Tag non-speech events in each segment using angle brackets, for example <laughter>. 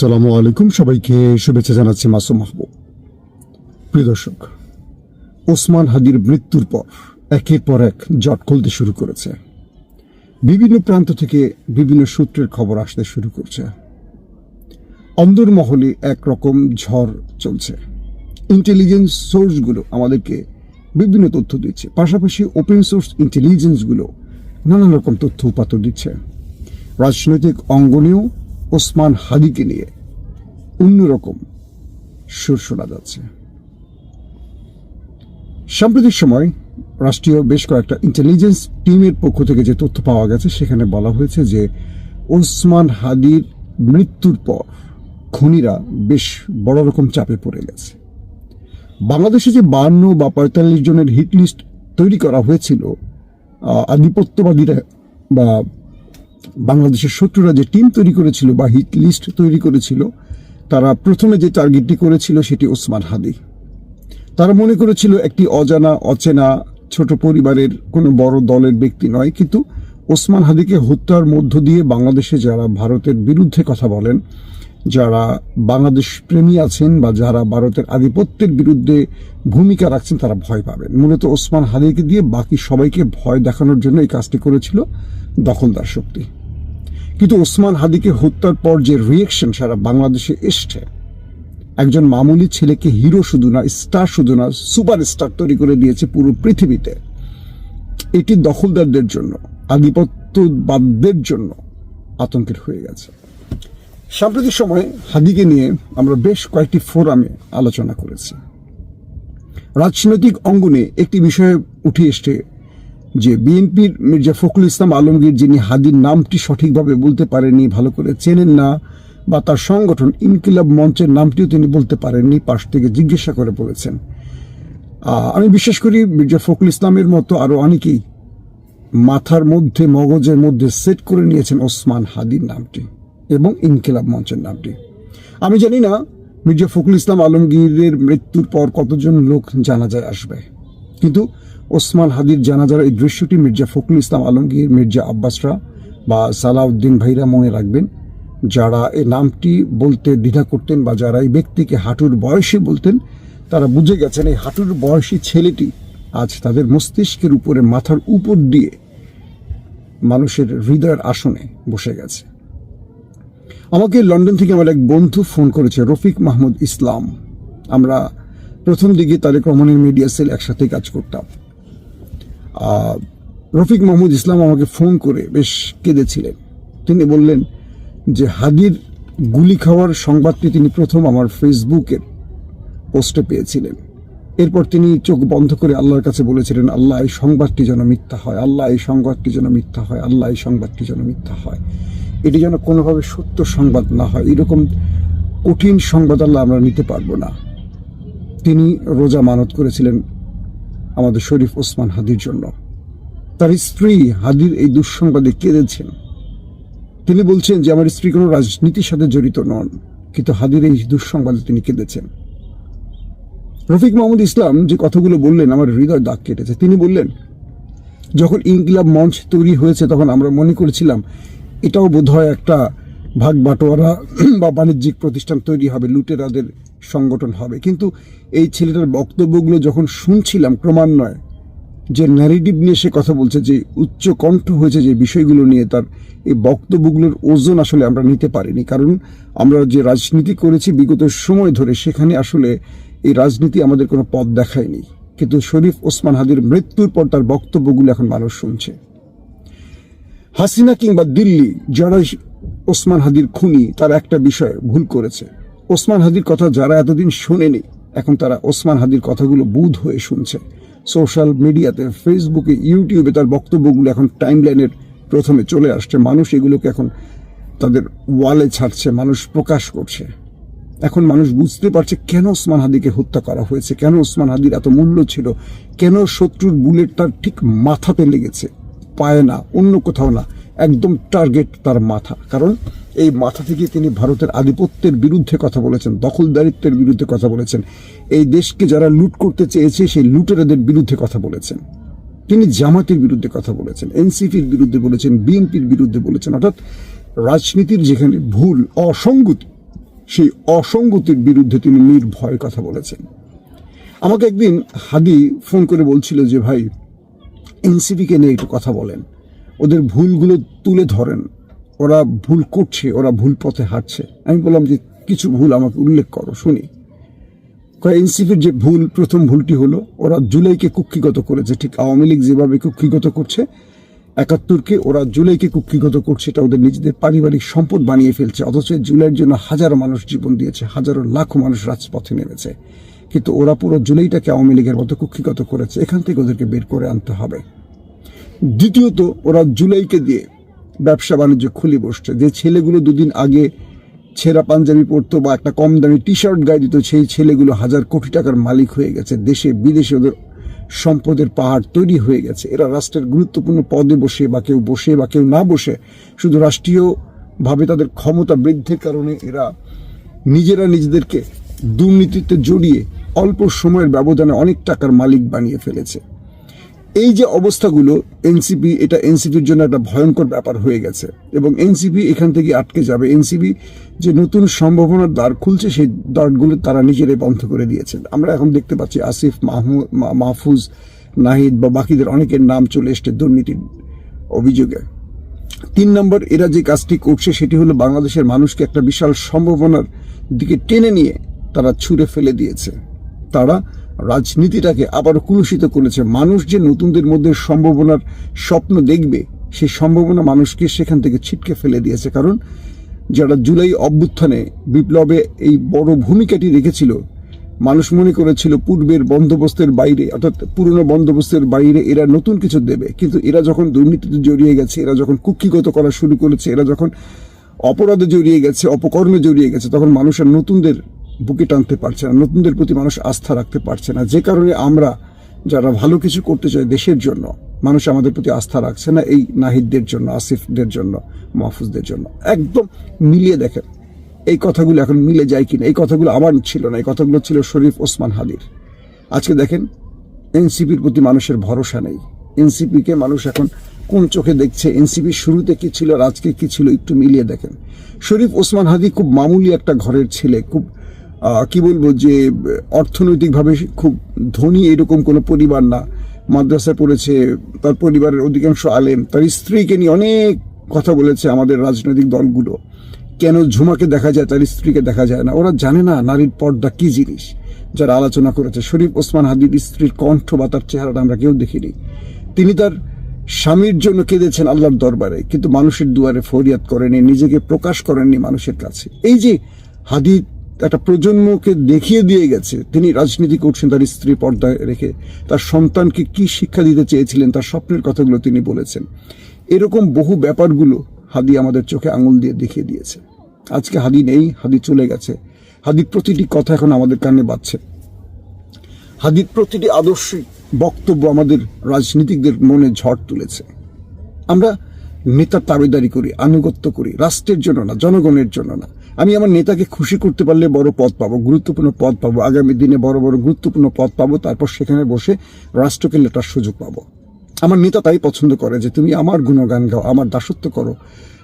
আসসালামু আলাইকুম। সবাইকে শুভেচ্ছা জানাচ্ছি মাসুম মাহবুব। প্রিয় দর্শক, ওসমান হাদির মৃত্যুর পর একের পর এক জট খুলতে শুরু করেছে। বিভিন্ন প্রান্ত থেকে বিভিন্ন সূত্রের খবর আসতে শুরু করছে। অন্দরমহলে একরকম ঝড় চলছে। ইন্টেলিজেন্স সোর্সগুলো আমাদেরকে বিভিন্ন তথ্য দিচ্ছে। পাশাপাশি ওপেন সোর্স ইন্টেলিজেন্সগুলো নানান রকম তথ্য উপাত্ত দিচ্ছে। রাজনৈতিক অঙ্গনেও ওসমান হাদিকে নিয়ে অন্যরকম সুর শোনা যাচ্ছে। সাম্প্রতিক সময় রাষ্ট্রীয় বেশ কয়েকটা ইন্টেলিজেন্স টিমের পক্ষ থেকে যে তথ্য পাওয়া গেছে, সেখানে বলা হয়েছে যে ওসমান হাদির মৃত্যুর পর খুনিরা বেশ বড় রকম চাপে পড়ে গেছে। বাংলাদেশে যে বান্ন বা পঁয়তাল্লিশ জনের হিট লিস্ট তৈরি করা হয়েছিল আধিপত্যবাদীরা বা বাংলাদেশের শত্রুরা যে টিম তৈরি করেছিল বা হিট লিস্ট তৈরি করেছিল, তারা প্রথমে যে টার্গেটটি করেছিল সেটি ওসমান হাদি। তারা মনে করেছিল একটি অজানা, অচেনা, ছোট পরিবারের কোনো বড় দলের ব্যক্তি নয়, কিন্তু ওসমান হাদিকে হত্যার মধ্য দিয়ে বাংলাদেশে যারা ভারতের বিরুদ্ধে কথা বলেন যারা বাংলাদেশ প্রেমী আছেন বা যারা ভারতের আধিপত্যের বিরুদ্ধে ভূমিকা রাখছেন, তারা ভয় পাবেন। মূলত ওসমান হাদিকে দিয়ে বাকি সবাইকে ভয় দেখানোর জন্য এই কাজটি করেছিল দখলদার শক্তি। কিন্তু ওসমান হাদিকে হত্যার পর যে রিয়েকশন সারা বাংলাদেশে এসছে, একজন মামুলি ছেলেকে হিরো শুধু না স্টার শুধু না সুপার স্টার তৈরি করে দিয়েছে পুরো পৃথিবীতে। এটি দখলদারদের জন্য, আধিপত্যবাদদের জন্য আতঙ্কের হয়ে গেছে। সাম্প্রতিক সময়ে হাদিকে নিয়ে আমরা বেশ কয়েকটি ফোরামে আলোচনা করেছি। রাজনৈতিক অঙ্গনে একটি বিষয়ে উঠে এসছে যে বিএনপির মির্জা ফখরুল ইসলাম আলমগীর যিনি হাদির নামটি সঠিকভাবে বলতে পারেননি, ভালো করে চেনেন না, বা তার সংগঠন ইনকিলাব মঞ্চের নামটিও তিনি বলতে পারেননি, পাশ থেকে জিজ্ঞাসা করে বলেছেন। আমি বিশ্বাস করি মির্জা ফখরুল ইসলামের মতো আরও অনেকেই মাথার মধ্যে, মগজের মধ্যে সেট করে নিয়েছেন ওসমান হাদির নামটি। এবং ইনকিলাব মঞ্চের নামটি। আমি জানি না মির্জা ফখরুল ইসলাম আলমগীরের মৃত্যুর পর কতজন লোক জানাজায় আসবে। কিন্তু ওসমান হাদির জানাজার এই দৃশ্যটি মির্জা ফখরুল ইসলাম আলমগীর, মির্জা আব্বাসরা বা সালাউদ্দিন ভাইরা মনে রাখবেন, যারা এই নামটি বলতে দ্বিধা করতেন বা যারা এই ব্যক্তিকে হাঁটুর বয়সে বলতেন, তারা বুঝে গেছেন এই হাঁটুর বয়সী ছেলেটি আজ তাদের মস্তিষ্কের উপরে মাথার উপর দিয়ে মানুষের হৃদয়ের আসনে বসে গেছে। আমাকে লন্ডন থেকে আমার এক বন্ধু ফোন করেছে, রফিক মাহমুদ ইসলাম। আমরা প্রথম দিকে তারেক রহমানের মিডিয়া সেল একসাথে কাজ করতাম। রফিক মাহমুদ ইসলাম আমাকে ফোন করে বেশ কেঁদেছিলেন। তিনি বললেন যে হাদির গুলি খাওয়ার সংবাদটি তিনি প্রথম আমার ফেসবুকের পোস্টে পেয়েছিলেন। এরপর তিনি চোখ বন্ধ করে আল্লাহর কাছে বলেছিলেন, আল্লাহ এই সংবাদটি যেন মিথ্যা হয়, আল্লাহ এই সংবাদটি যেন মিথ্যা হয়, আল্লাহ এই সংবাদটি যেন মিথ্যা হয়। এটি যেন কোনোভাবে সত্য সংবাদ না হয়, এরকম কঠিন সংবাদ আল্লাহ আমরা নিতে পারব না। তিনি রোজা মানত করেছিলেন আমাদের শরীফ ওসমান হাদির জন্য। তার স্ত্রী হাদির এই দুঃসংবাদে কেঁদেছেন। তিনি বলছেন যে, আমার স্ত্রী কোনো রাজনীতির সাথে জড়িত নন, কিন্তু হাদির এই দুঃসংবাদে তিনি কেঁদেছেন। রফিক মাহমুদ ইসলাম যে কথাগুলো বললেন, আমার হৃদয় দাগ কেটেছে। তিনি বললেন, যখন ইনকিলাব মঞ্চ তৈরি হয়েছে, তখন আমরা মনে করেছিলাম এটাও বোধহয় একটা ভাগ বাটোয়ারা <clears throat> বা বাণিজ্যিক প্রতিষ্ঠান তৈরি হবে, লুটেরাদের সংগঠন হবে। কিন্তু এই ছেলেটার বক্তব্যগুলো যখন শুনছিলাম ক্রমান্বয়ে, যে ন্যারেটিভ নিয়ে সে কথা বলছে, যে উচ্চ কণ্ঠ হয়েছে যে বিষয়গুলো নিয়ে, তার এই বক্তব্যগুলোর ওজন আসলে আমরা নিতে পারিনি। কারণ আমরা যে রাজনীতি করেছি বিগত সময় ধরে, সেখানে আসলে এই রাজনীতি আমাদের কোনো পথ দেখায়নি। কিন্তু শরীফ ওসমান হাদির মৃত্যুর পর তার বক্তব্যগুলো এখন মানুষ শুনছে। হাসিনা কিংবা দিল্লি যারা ওসমান হাদির খুনি, তারা একটা বিষয় ভুল করেছে। ওসমান হাদির কথা যারা এতদিন শোনেনি, এখন তারা ওসমান হাদির কথাগুলো বুধ হয়ে শুনছে। সোশ্যাল মিডিয়াতে, ফেসবুকে, ইউটিউবে তার বক্তব্যগুলো এখন টাইমলাইনের প্রথমে চলে আসছে। মানুষ এগুলোকে এখন তাদের ওয়ালে ছাড়ছে, মানুষ প্রকাশ করছে। এখন মানুষ বুঝতে পারছে কেন ওসমান হাদিকে হত্যা করা হয়েছে, কেন ওসমান হাদির এত মূল্য ছিল, কেন শত্রুর বুলেট তার ঠিক মাথাতে লেগেছে। পায় না, অন্য কোথাও না। একদম টার্গেট তার মাথা। কারণ এই মাথা থেকে তিনি ভারতের আধিপত্যের বিরুদ্ধে কথা বলেছেন, দখলদারিত্বের বিরুদ্ধে কথা বলেছেন। এই দেশকে যারা লুট করতে চেয়েছে, সেই লুটেরাদের বিরুদ্ধে কথা বলেছেন। তিনি জামাতের বিরুদ্ধে কথা বলেছেন, এনসিপির বিরুদ্ধে বলেছেন, বিএনপির বিরুদ্ধে বলেছেন। অর্থাৎ রাজনীতির যেখানে ভুল, অসঙ্গতি, সেই অসঙ্গতির বিরুদ্ধে তিনি নির্ভয় কথা বলেছেন। আমাকে একদিন হাদি ফোন করে বলছিল যে, ভাই এনসিপিকে নিয়ে একটু কথা বলেন। ওদের ভুলগুলো তুলে ধরেন। ওরা ভুল করছে, ওরা ভুল পথে হাঁটছে। আমি বললাম যে, কিছু ভুল আমাকে উল্লেখ করো, শুনি। এনসিপির যে ভুল, প্রথম ভুলটি হলো, ওরা জুলাইকে কুক্ষিগত করেছে। ঠিক আওয়ামী লীগ যেভাবে কুক্ষিগত করছে, একাত্তরকে ওরা জুলাইকে কুক্ষিগত করছে, এটা ওদের নিজেদের পারিবারিক সম্পদ বানিয়ে ফেলছে। অথচ জুলাইয়ের জন্য হাজারো মানুষ জীবন দিয়েছে, হাজারো লাখো মানুষ রাজপথে নেমেছে। কিন্তু ওরা পুরো জুলাইটাকে আওয়ামী লীগের মতো কুক্ষিগত করেছে। এখান থেকে ওদেরকে বের করে আনতে হবে। দ্বিতীয়ত, ওরা জুলাইকে দিয়ে ব্যবসা বাণিজ্য খুলে বসছে। যে ছেলেগুলো দুদিন আগে ছেঁড়া পাঞ্জাবি পরতো বা একটা কম দামি টি শার্ট গায়ে দিত, সেই ছেলেগুলো হাজার কোটি টাকার মালিক হয়ে গেছে। দেশে, বিদেশে ওদের সম্পদের পাহাড় তৈরি হয়ে গেছে। এরা রাষ্ট্রের গুরুত্বপূর্ণ পদে বসে বা কেউ বসে বা কেউ না বসে শুধু রাষ্ট্রীয়ভাবে তাদের ক্ষমতা বৃদ্ধির কারণে এরা নিজেরা নিজেদেরকে দুর্নীতিতে জড়িয়ে অল্প সময়ের ব্যবধানে অনেক টাকার মালিক বানিয়ে ফেলেছে। এই যে অবস্থাগুলো, এনসিপি, এটা এনসিপির জন্য একটা ভয়ঙ্কর ব্যাপার হয়ে গেছে এবং এনসিপি এখান থেকে আটকে যাবে। এনসিপি যে নতুন সম্ভাবনার দ্বার খুলছে, সেই দ্বারগুলো তারা নিজেরাই বন্ধ করে দিয়েছেন। আমরা এখন দেখতে পাচ্ছি আসিফ মাহফুজ, নাহিদ বা বাকিদের অনেকের নাম চলে এসছে দুর্নীতির অভিযোগে। তিন নম্বর, এরা যে কাজটি করছে, সেটি হলো বাংলাদেশের মানুষকে একটা বিশাল সম্ভাবনার দিকে টেনে নিয়ে তারা ছুঁড়ে ফেলে দিয়েছে। তারা রাজনীতিটাকে আবার কুলুষিত করেছে। মানুষ যে নতুনদের মধ্যে সম্ভাবনার স্বপ্ন দেখবে, সেই সম্ভাবনা মানুষকে সেখান থেকে ছিটকে ফেলে দিয়েছে। কারণ যারা জুলাই অভ্যুত্থানে বিপ্লবে এই বড় ভূমিকাটি রেখেছিল, মানুষ মনে করেছিল পূর্বের বন্দোবস্তের বাইরে, অর্থাৎ পুরনো বন্দোবস্তের বাইরে এরা নতুন কিছু দেবে। কিন্তু এরা যখন দুর্নীতিতে জড়িয়ে গেছে, এরা যখন কুক্ষিগত করা শুরু করেছে, এরা যখন অপরাধে জড়িয়ে গেছে, অপকর্মে জড়িয়ে গেছে, তখন মানুষের নতুনদের বুকে টানতে পারছে না, নতুনদের প্রতি মানুষ আস্থা রাখতে পারছে না। যে কারণে আমরা যারা ভালো কিছু করতে চাই দেশের জন্য, মানুষ আমাদের প্রতি আস্থা রাখছে না এই নাহিদদের জন্য, আসিফদের জন্য, মাহফুজদের জন্য। একদম মিলিয়ে দেখেন, এই কথাগুলো এখন মিলে যায় কিনা, এই কথাগুলো আমার ছিল না, এই কথাগুলো ছিল শরীফ ওসমান হাদির। আজকে দেখেন, এনসিপির প্রতি মানুষের ভরসা নেই। এনসিপিকে মানুষ এখন কোন চোখে দেখছে, এনসিপি শুরুতে কি ছিল আর আজকে কি ছিল, একটু মিলিয়ে দেখেন। শরীফ ওসমান হাদি খুব মামুলি একটা ঘরের ছেলে, খুব কি বলব যে, অর্থনৈতিকভাবে খুব ধনী এরকম কোনো পরিবার না। মাদ্রাসায় পড়েছে, তার পরিবারের অধিকাংশ আলেম, তার স্ত্রীকে নিয়ে অনেক কথা বলেছে আমাদের রাজনৈতিক দলগুলো। কেন ঝুমাকে দেখা যায়, তার স্ত্রীকে দেখা যায় না? ওরা জানে না নারীর পর্দা কি জিনিস। যারা আলোচনা করেছে, শরীফ ওসমান হাদির স্ত্রীর কণ্ঠ বা তার চেহারাটা আমরা কেউ দেখিনি। তিনি তার স্বামীর জন্য কেঁদেছেন আল্লাহর দরবারে, কিন্তু মানুষের দুয়ারে ফরিয়াদ করেনি, নিজেকে প্রকাশ করেননি মানুষের কাছে। এই যে হাদি একটা প্রজন্মকে দেখিয়ে দিয়ে গেছে। তিনি রাজনীতি করছেন, তার স্ত্রী পর্দায় রেখে। তার সন্তানকে কি শিক্ষা দিতে চেয়েছিলেন, তার স্বপ্নের কথাগুলো তিনি বলেছেন। এরকম বহু ব্যাপারগুলো হাদি আমাদের চোখে আঙুল দিয়ে দেখিয়ে দিয়েছে। আজকে হাদি নেই, হাদি চলে গেছে। হাদির প্রতিটি কথা এখন আমাদের কানে বাজছে। হাদির প্রতিটি আদর্শিক বক্তব্য আমাদের রাজনীতিকদের মনে ঝড় তুলেছে। আমরা নেতার তাবেদারি করি, আনুগত্য করি, রাষ্ট্রের জন্য না, জনগণের জন্য না। আমি আমার নেতাকে খুশি করতে পারলে বড় পদ পাবো, গুরুত্বপূর্ণ পদ পাবো, আগামী দিনে বড় বড় গুরুত্বপূর্ণ পদ পাবো, তারপর সেখানে বসে রাষ্ট্রকে লেটার সুযোগ পাবো। আমার নেতা তাই পছন্দ করে যে তুমি আমার গুণগান গাও, আমার দাসত্ব করো,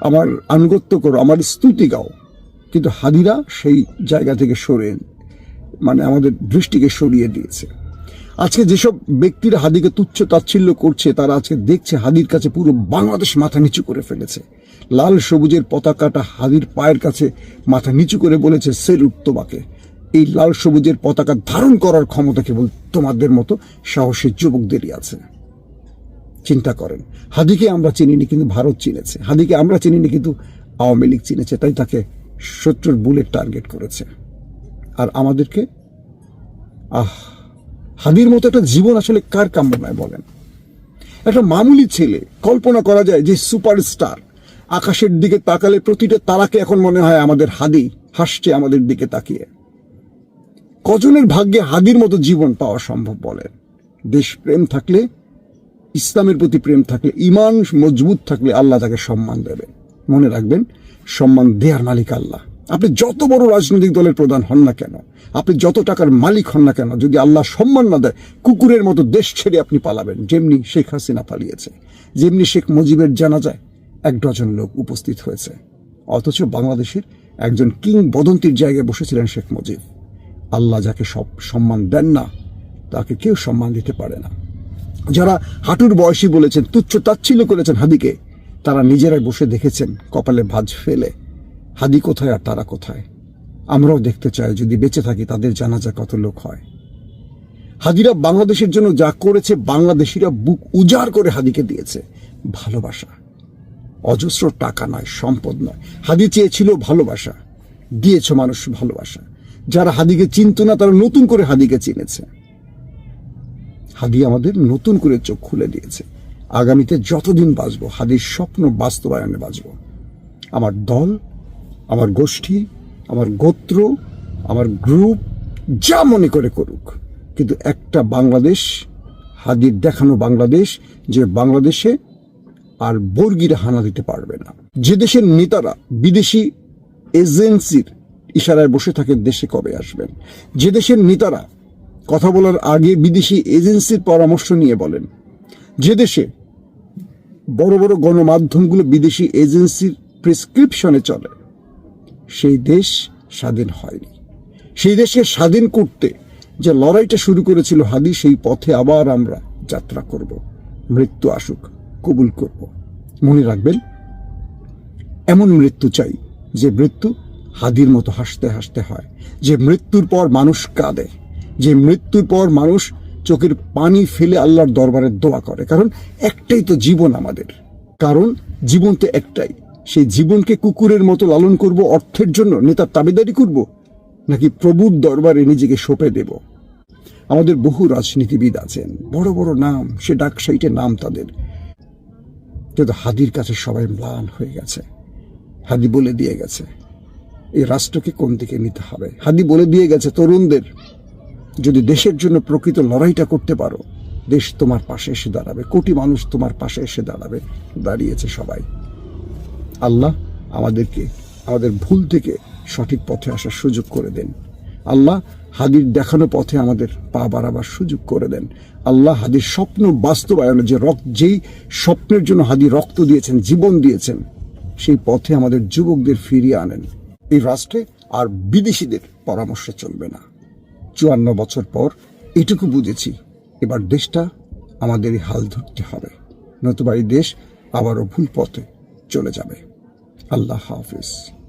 আমার আনুগত্য করো, আমার স্তুতি গাও। কিন্তু হাদিরা সেই জায়গা থেকে সরে মানে আমাদের দৃষ্টিকে সরিয়ে দিয়েছে। আজকে যেসব ব্যক্তিরা হাদিকে তুচ্ছ তাচ্ছিল্য করছে, তারা আজকে দেখছে হাদির কাছে পুরো বাংলাদেশ মাথা নিচু করে ফেলেছে। লাল সবুজের পতাকাটা হাদির পায়ের কাছে মাথা নিচু করে বলেছে সেলুট তোমাকে। এই লাল সবুজের পতাকা ধারণ করার ক্ষমতা কেবল তোমাদের মতো সাহসী যুবকদেরই আছে। চিন্তা করেন, হাদিকে আমরা চিনিনি কিন্তু ভারত চিনেছে। হাদিকে আমরা চিনিনি কিন্তু আওয়ামী লীগ চিনেছে, তাই তাকে শত্রুর বুলেট টার্গেট করেছে। আর আমাদেরকে, আহ হাদির মতো একটা জীবন আসলে কার কাম্য নয় বলেন? একটা মামুলি ছেলে, কল্পনা করা যায় যে সুপারস্টার। আকাশের দিকে তাকালে প্রতিটা তারাকে এখন মনে হয় আমাদের হাদি হাসছে আমাদের দিকে তাকিয়ে। কজনের ভাগ্যে হাদির মতো জীবন পাওয়া সম্ভব বলেন দেশপ্রেম থাকলে, ইসলামের প্রতি প্রেম থাকলে ইমান মজবুত থাকলে আল্লাহ তাকে সম্মান দেবে মনে রাখবেন, সম্মান দেয়ার মালিক আল্লাহ। আপনি যত বড় রাজনৈতিক দলের প্রধান হন না কেন, আপনি যত টাকার মালিক হন না কেন, যদি আল্লাহ সম্মান না দেয়, কুকুরের মতো দেশ ছেড়ে আপনি পালাবেন। যেমনি শেখ হাসিনা পালিয়েছে, যেমনি শেখ মুজিবের জানা যায় এক ডজন লোক উপস্থিত হয়েছে। অথচ বাংলাদেশের একজন কিংবদন্তির জায়গায় বসেছিলেন শেখ মুজিব। আল্লাহ যাকে সব সম্মান দেন না, তাকে কেউ সম্মান দিতে পারে না। যারা হাঁটুর বয়সী বলেছেন, তুচ্ছ তাচ্ছিল্য করেছেন হাদিকে তারা নিজেরাই বসে দেখেছেন, কপালে ভাঁজ ফেলে। হাদি কোথায় আর তারা কোথায়? আমরাও দেখতে চাই, যদি বেঁচে থাকি তাদের জানাজা কত লোক হয়। হাদিরা বাংলাদেশের জন্য যা করেছে, বাংলাদেশিরা বুক উজাড় করে হাদিকে দিয়েছে। ভালোবাসা। অজস্র টাকা নয়, সম্পদ নয়। হাদি চেয়েছিল ভালোবাসা। দিয়েছ মানুষ ভালোবাসা। যারা হাদিকে চিনত না, তারা নতুন করে হাদিকে চিনেছে। হাদি আমাদের নতুন করে চোখ খুলে দিয়েছে। আগামীতে যতদিন বাঁচবো, হাদির স্বপ্ন বাস্তবায়নে বাঁচবো। আমার দল আমার গোষ্ঠী, আমার গোত্র, আমার গ্রুপ, যা মনে করে করুক। কিন্তু একটা বাংলাদেশ, হাদির দেখানো বাংলাদেশ, যে বাংলাদেশে আর বর্গিরা হানা দিতে পারবে না। যে দেশের নেতারা বিদেশি এজেন্সির ইশারায় বসে থাকে, দেশে কবে আসবেন? যে দেশের নেতারা কথা বলার আগে বিদেশি এজেন্সির পরামর্শ নিয়ে বলেন, যে দেশে বড় বড় গণমাধ্যমগুলো বিদেশি এজেন্সির প্রেসক্রিপশনে চলে। সেই দেশ স্বাধীন হয়নি। সেই দেশকে স্বাধীন করতে যে লড়াইটা শুরু করেছিল হাদি, সেই পথে আবার আমরা যাত্রা করব। মৃত্যু আসুক, কবুল করব। মনে রাখবেন, এমন মৃত্যু চাই যে মৃত্যু হাদির মতো হাসতে হাসতে হয়, যে মৃত্যুর পর মানুষ কাঁদে, যে মৃত্যুর পর মানুষ চোখের পানি ফেলে আল্লাহর দরবারে দোয়া করে। কারণ একটাই তো জীবন আমাদের। কারণ জীবন তো একটাই। সেই জীবনকে কুকুরের মতো লালন করব, অর্থের জন্য নেতার তাবেদারি করব, নাকি প্রভুর দরবারে নিজেকে সঁপে দেব? আমাদের বহু রাজনীতিবিদ আছেন, বড় বড় নাম, সে ডাক সাইটে নাম তাদের। কিন্তু হাদির কাছে সবাই ম্লান হয়ে গেছে। হাদি বলে দিয়ে গেছে, এই রাষ্ট্রকে কোন দিকে নিতে হবে? হাদি বলে দিয়ে গেছে, তরুণদের, যদি দেশের জন্য প্রকৃত লড়াইটা করতে পারো, দেশ তোমার পাশে এসে দাঁড়াবে, কোটি মানুষ তোমার পাশে এসে দাঁড়াবে, দাঁড়িয়েছে সবাই। আল্লাহ আমাদেরকে, আমাদের ভুল থেকে সঠিক পথে আসার সুযোগ করে দেন। আল্লাহ হাদির দেখানো পথে আমাদের পা বাড়াবার সুযোগ করে দেন। আল্লাহ হাদির স্বপ্ন বাস্তবায়নে যে রক্ত, যেই স্বপ্নের জন্য হাদি রক্ত দিয়েছেন, জীবন দিয়েছেন, সেই পথে আমাদের যুবকদের ফিরিয়ে আনেন। এই রাষ্ট্রে আর বিদেশিদের পরামর্শে চলবে না। চুয়ান্ন বছর পর এটুকু বুঝেছি, এবার দেশটা আমাদেরই হাল ধরতে হবে। নতুবা এই দেশ আবারও ভুল পথে চলে যাবে। আল্লাহ হাফিজ।